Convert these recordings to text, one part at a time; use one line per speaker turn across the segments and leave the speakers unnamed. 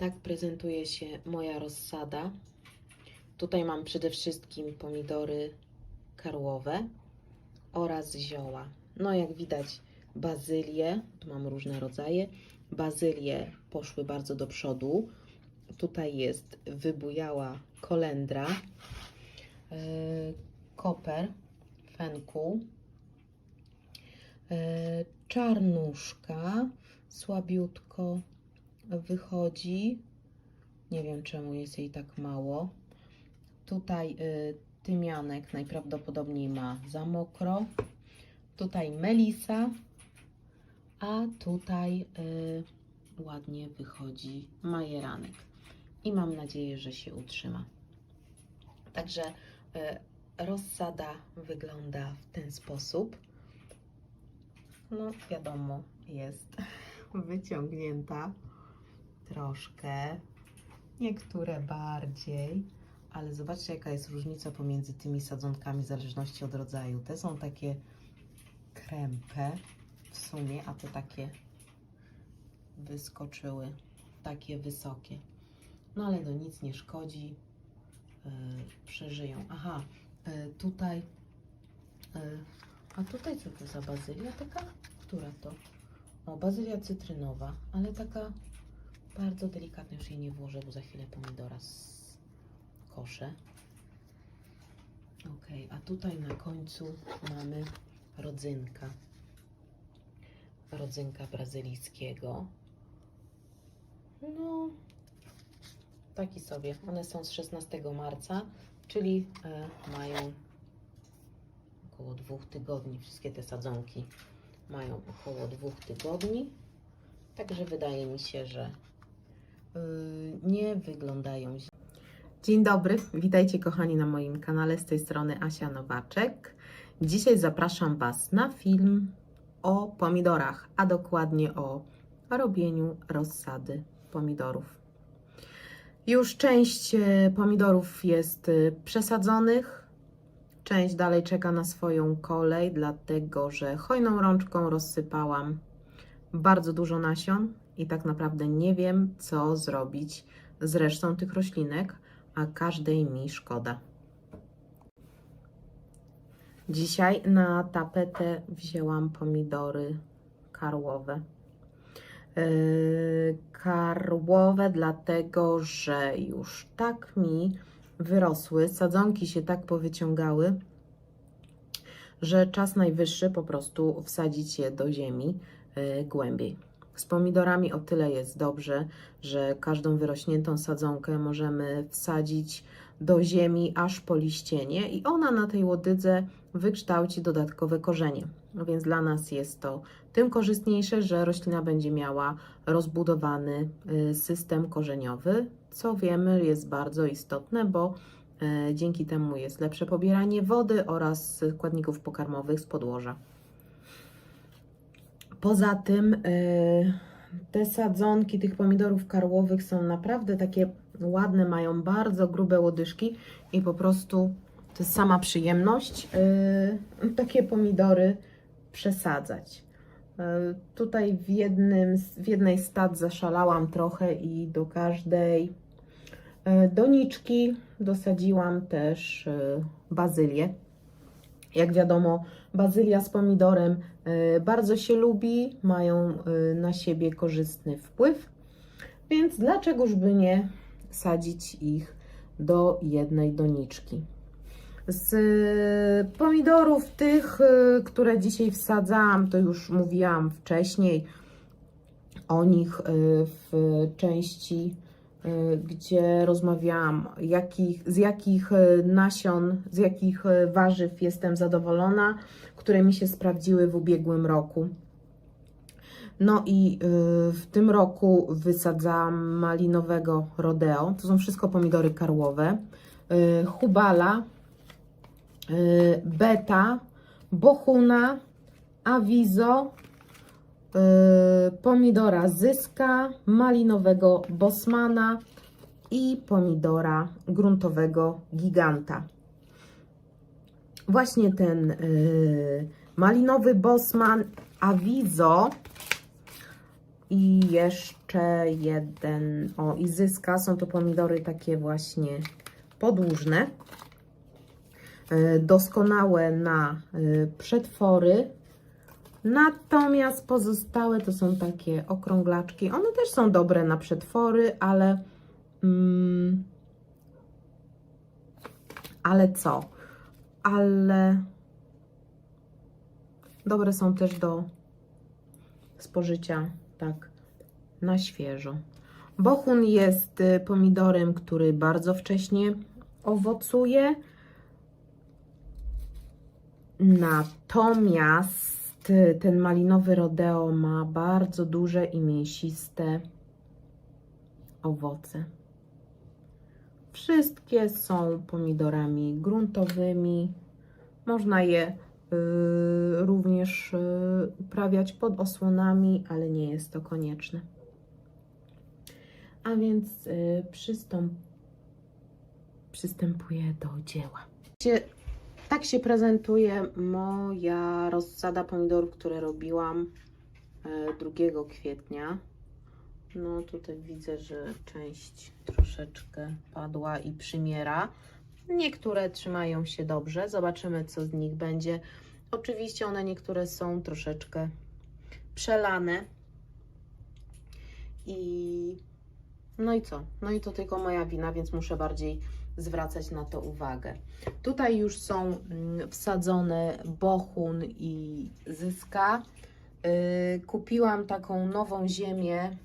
Tak prezentuje się moja rozsada. Tutaj mam przede wszystkim pomidory karłowe oraz zioła. No jak widać bazylie, tu mam różne rodzaje. Bazylie poszły bardzo do przodu. Tutaj jest wybujała kolendra, yy, koper, fenku, yy, czarnuszka, słabiutko wychodzi. Nie wiem czemu jest jej tak mało. Tutaj y, tymianek najprawdopodobniej ma za mokro. Tutaj melisa, a tutaj y, ładnie wychodzi majeranek. I mam nadzieję, że się utrzyma. Także y, rozsada wygląda w ten sposób. No, wiadomo, jest wyciągnięta troszkę, niektóre bardziej, ale zobaczcie, jaka jest różnica pomiędzy tymi sadzonkami w zależności od rodzaju. Te są takie krępe w sumie, a te takie wyskoczyły, takie wysokie. No ale to nic nie szkodzi, yy, przeżyją. Aha, yy, tutaj, yy, a tutaj co to za bazylia taka? Która to? O, bazylia cytrynowa, ale taka bardzo delikatna. Już jej nie włożę, bo za chwilę pomidora z koszę. Ok, a tutaj na końcu mamy rodzynka. Rodzynka brazylijskiego. No, taki sobie. One są z 16 marca, czyli e, mają około dwóch tygodni. Wszystkie te sadzonki mają około dwóch tygodni. Także wydaje mi się, że nie wyglądają źle. Dzień dobry, witajcie kochani na moim kanale. Z tej strony Asia Nowaczek. Dzisiaj zapraszam Was na film o pomidorach, a dokładnie o robieniu rozsady pomidorów. Już część e, pomidorów jest e, przesadzonych, Część dalej czeka na swoją kolej, dlatego że hojną rączką rozsypałam bardzo dużo nasion i tak naprawdę nie wiem, co zrobić z resztą tych roślinek, a każdej mi szkoda. Dzisiaj na tapetę wzięłam pomidory karłowe. Yy, karłowe, dlatego że już tak mi wyrosły, sadzonki się tak powyciągały, że czas najwyższy po prostu wsadzić je do ziemi y, głębiej. Z pomidorami o tyle jest dobrze, że każdą wyrośniętą sadzonkę możemy wsadzić do ziemi aż po liścienie i ona na tej łodydze wykształci dodatkowe korzenie. No więc dla nas jest to tym korzystniejsze, że roślina będzie miała rozbudowany y, system korzeniowy, co wiemy jest bardzo istotne, bo e, dzięki temu jest lepsze pobieranie wody oraz składników pokarmowych z podłoża. Poza tym e, te sadzonki tych pomidorów karłowych są naprawdę takie ładne, mają bardzo grube łodyżki i po prostu to jest sama przyjemność e, takie pomidory przesadzać. E, Tutaj w, jednym, w jednej stad zaszalałam trochę i do każdej doniczki dosadziłam też bazylię. Jak wiadomo, bazylia z pomidorem e, bardzo się lubi, mają e, na siebie korzystny wpływ, więc dlaczegoż by nie sadzić ich do jednej doniczki. Z y, pomidorów tych, które dzisiaj wsadzałam, to już mówiłam wcześniej o nich w części, gdzie rozmawiałam, jakich, z jakich y, nasion, z jakich y, warzyw jestem zadowolona, które mi się sprawdziły w ubiegłym roku. No i y, w tym roku wysadzałam malinowego rodeo. To są wszystko pomidory karłowe. Y, Hubala, y, beta, bohuna, awizo, y, pomidora zyska, malinowego bosmana i pomidora gruntowego giganta. Właśnie ten y, malinowy bosman awizo I jeszcze jeden, o Izyska, są to pomidory takie właśnie podłużne, e, doskonałe na przetwory, natomiast pozostałe to są takie okrąglaczki. One też są dobre na przetwory, ale mm, ale co? Ale dobre są też do spożycia tak na świeżo. Bochun jest y, pomidorem, który bardzo wcześnie owocuje. Natomiast ten malinowy rodeo ma bardzo duże i mięsiste owoce. Wszystkie są pomidorami gruntowymi. Można je y, również y, uprawiać pod osłonami, ale nie jest to konieczne. A więc y, przystąp, przystępuję do dzieła. Tak się prezentuje moja rozsada pomidorów, które robiłam y, 2 kwietnia. No tutaj widzę, że część troszeczkę padła i przymiera. Niektóre trzymają się dobrze. Zobaczymy, co z nich będzie. Oczywiście one niektóre są troszeczkę przelane. I no i co? No i to tylko moja wina, więc muszę bardziej zwracać na to uwagę. Tutaj już są mm, wsadzone bochun i zyska. Yy, kupiłam taką nową ziemię.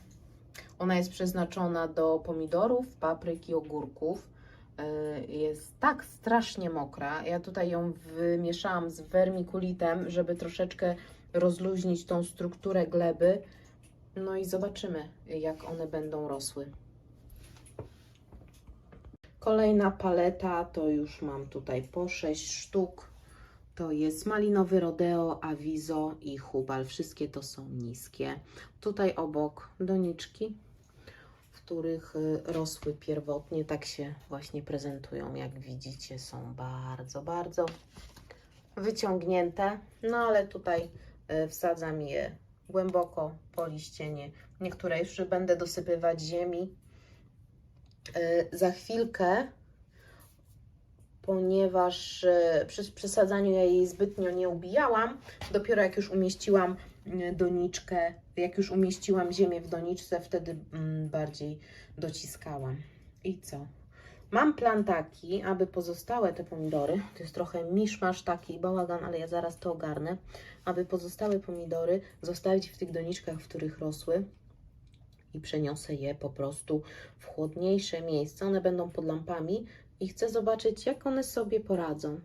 Ona jest przeznaczona do pomidorów, papryk i ogórków. Yy, Jest tak strasznie mokra. Ja tutaj ją wymieszałam z wermikulitem, żeby troszeczkę rozluźnić tą strukturę gleby. No i zobaczymy, jak one będą rosły. Kolejna paleta to już mam tutaj po 6 sztuk. To jest malinowy rodeo, awizo i hubal. Wszystkie to są niskie. Tutaj obok doniczki, w których y, rosły pierwotnie. Tak się właśnie prezentują. Jak widzicie, są bardzo, bardzo wyciągnięte. No ale tutaj y, wsadzam je głęboko po liścienie. Niektóre jeszcze będę dosypywać ziemi. Y, Za chwilkę, ponieważ y, przy przesadzaniu ja jej zbytnio nie ubijałam, dopiero jak już umieściłam y, doniczkę, jak już umieściłam ziemię w doniczce, wtedy mm, bardziej dociskałam. I co? Mam plan taki, aby pozostałe te pomidory, to jest trochę miszmasz taki bałagan, ale ja zaraz to ogarnę, aby pozostałe pomidory zostawić w tych doniczkach, w których rosły i przeniosę je po prostu w chłodniejsze miejsce. One będą pod lampami i chcę zobaczyć, jak one sobie poradzą.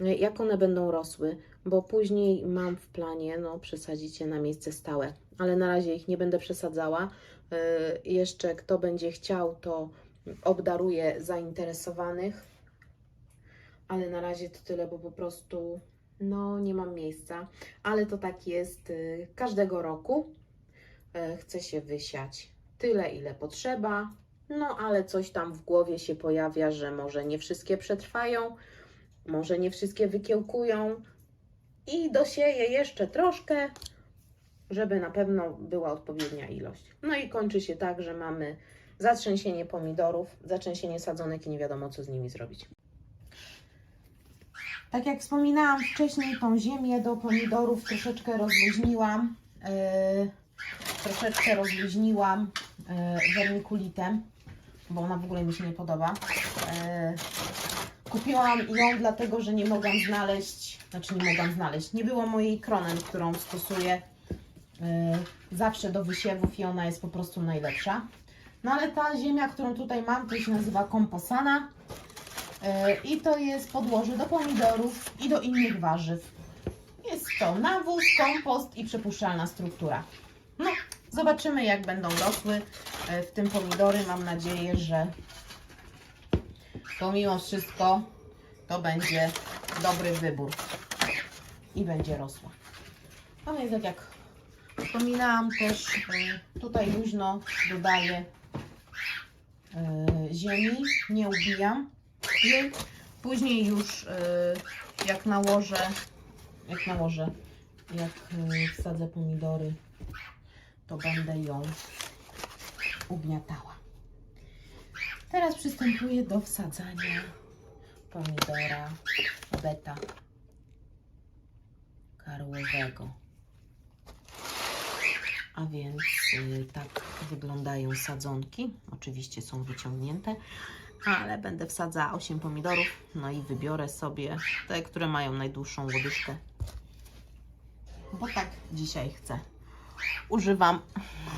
Jak one będą rosły, bo później mam w planie no, przesadzić je na miejsce stałe, ale na razie ich nie będę przesadzała. Yy, jeszcze kto będzie chciał, to obdaruję zainteresowanych, ale na razie to tyle, bo po prostu no, nie mam miejsca. Ale to tak jest yy, każdego roku e, chce się wysiać tyle, ile potrzeba. No, ale coś tam w głowie się pojawia, że może nie wszystkie przetrwają, może nie wszystkie wykiełkują i dosieję jeszcze troszkę, żeby na pewno była odpowiednia ilość. No i kończy się tak, że mamy zatrzęsienie pomidorów, zatrzęsienie sadzonek i nie wiadomo, co z nimi zrobić. Tak jak wspominałam wcześniej, tą ziemię do pomidorów troszeczkę rozluźniłam. Yy, troszeczkę rozluźniłam yy, wermikulitem, bo ona w ogóle mi się nie podoba. Yy, kupiłam ją dlatego, że nie mogłam znaleźć, znaczy nie mogłam znaleźć, nie było mojej kronen, którą stosuję yy, zawsze do wysiewów i ona jest po prostu najlepsza. No ale ta ziemia, którą tutaj mam, to się nazywa komposana. I to jest podłoże do pomidorów i do innych warzyw. Jest to nawóz, kompost i przepuszczalna struktura. No, zobaczymy jak będą rosły e, w tym pomidory. Mam nadzieję, że pomimo wszystko to będzie dobry wybór i będzie rosła. No więc tak jak wspominałam też e, tutaj luźno dodaję e, ziemi, nie ubijam jej. Później już jak nałożę, jak nałożę, jak wsadzę pomidory to będę ją ugniatała. Teraz przystępuję do wsadzania pomidora beta karłowego. A więc y, tak wyglądają sadzonki. Oczywiście są wyciągnięte, ale będę wsadzała 8 pomidorów. No i wybiorę sobie te, które mają najdłuższą łodyżkę. Bo tak dzisiaj chcę. Używam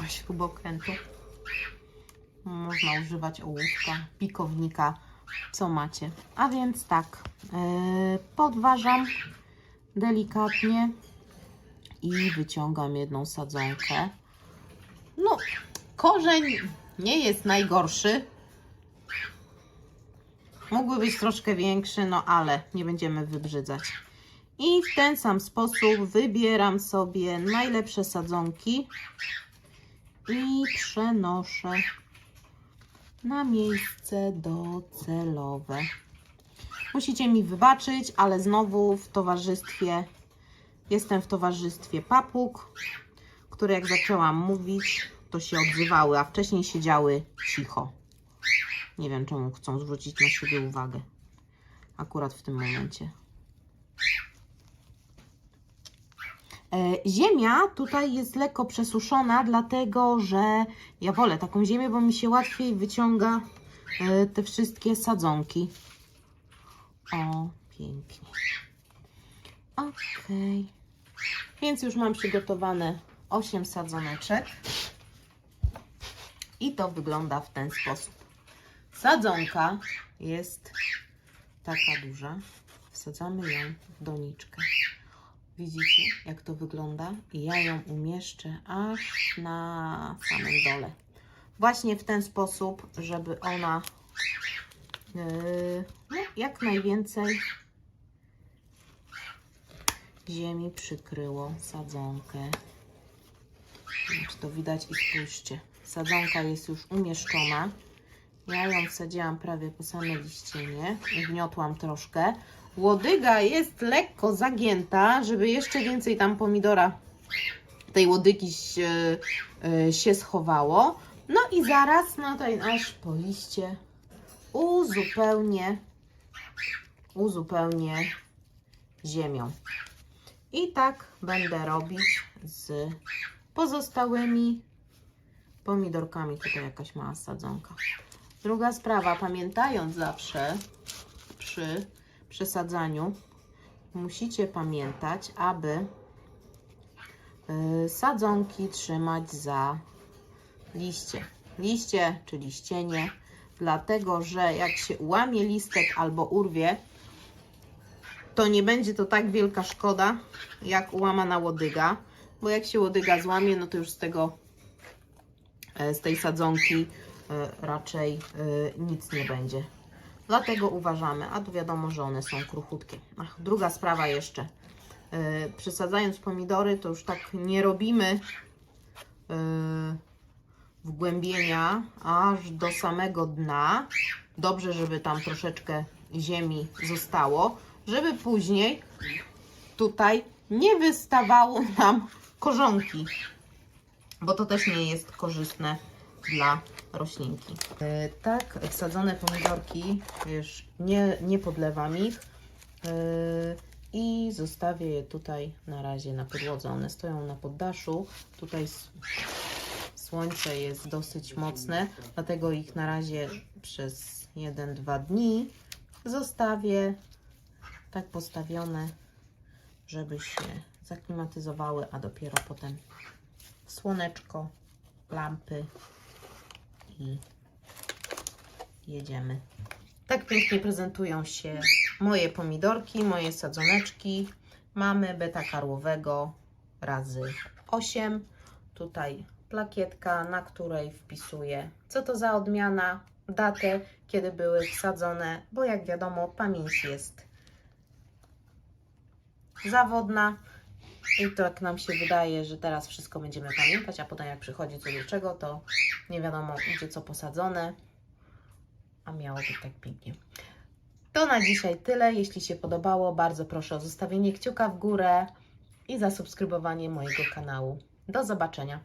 śrubokrętu. Można używać ołówka, pikownika, co macie. A więc tak, yy, podważam delikatnie i wyciągam jedną sadzonkę. No, korzeń nie jest najgorszy. Mógłby być troszkę większy, no ale nie będziemy wybrzydzać. I w ten sam sposób wybieram sobie najlepsze sadzonki i przenoszę na miejsce docelowe. Musicie mi wybaczyć, ale znowu w towarzystwie jestem w towarzystwie papug, które jak zaczęłam mówić, to się odzywały, a wcześniej siedziały cicho. Nie wiem, czemu chcą zwrócić na siebie uwagę. Akurat w tym momencie. Ziemia tutaj jest lekko przesuszona, dlatego że ja wolę taką ziemię, bo mi się łatwiej wyciąga e, te wszystkie sadzonki. O, pięknie. Okej. Więc już mam przygotowane 8 sadzoneczek. I to wygląda w ten sposób. Sadzonka jest taka duża. Wsadzamy ją w doniczkę. Widzicie, jak to wygląda? I ja ją umieszczę aż na samym dole. Właśnie w ten sposób, żeby ona yy, no, jak najwięcej ziemi przykryło sadzonkę. Nie wiem, Czy to widać i spójrzcie. Sadzonka jest już umieszczona. Ja ją wsadziłam prawie po same liścienie. Ugniotłam troszkę. Łodyga jest lekko zagięta, żeby jeszcze więcej tam pomidora tej łodygi się, e, się schowało. No i zaraz no tutaj aż po liście uzupełnię, uzupełnię ziemią. I tak będę robić z pozostałymi pomidorkami. Tutaj jakaś mała sadzonka. Druga sprawa, pamiętając zawsze przy przesadzaniu, musicie pamiętać, aby y, sadzonki trzymać za liście. Liście, czyli ścienie, dlatego że jak się ułamie listek albo urwie, to nie będzie to tak wielka szkoda, jak ułamana łodyga, bo jak się łodyga złamie, no to już z tego, e, z tej sadzonki e, raczej e, nic nie będzie. Dlatego uważamy, a tu wiadomo, że one są kruchutkie. Ach, druga sprawa jeszcze. E, Przesadzając pomidory, to już tak nie robimy e, wgłębienia aż do samego dna. Dobrze, żeby tam troszeczkę ziemi zostało, żeby później tutaj nie wystawało nam korzonki, bo to też nie jest korzystne dla roślinki. E, tak, wsadzone pomidorki, już nie, nie podlewam ich e, i zostawię je tutaj na razie na podłodze. One stoją na poddaszu. Tutaj słońce jest dosyć mocne, dlatego ich na razie przez 1-2 dni zostawię tak postawione, żeby się zaklimatyzowały, a dopiero potem słoneczko, lampy i jedziemy. Tak pięknie prezentują się moje pomidorki, moje sadzoneczki. Mamy beta karłowego razy 8. Tutaj plakietka, na której wpisuję, co to za odmiana, datę, kiedy były wsadzone, bo jak wiadomo, pamięć jest zawodna. I tak nam się wydaje, że teraz wszystko będziemy pamiętać, a potem jak przychodzi co do czego, to nie wiadomo, gdzie co posadzone, a miało być tak pięknie. To na dzisiaj tyle. Jeśli się podobało, bardzo proszę o zostawienie kciuka w górę i zasubskrybowanie mojego kanału. Do zobaczenia.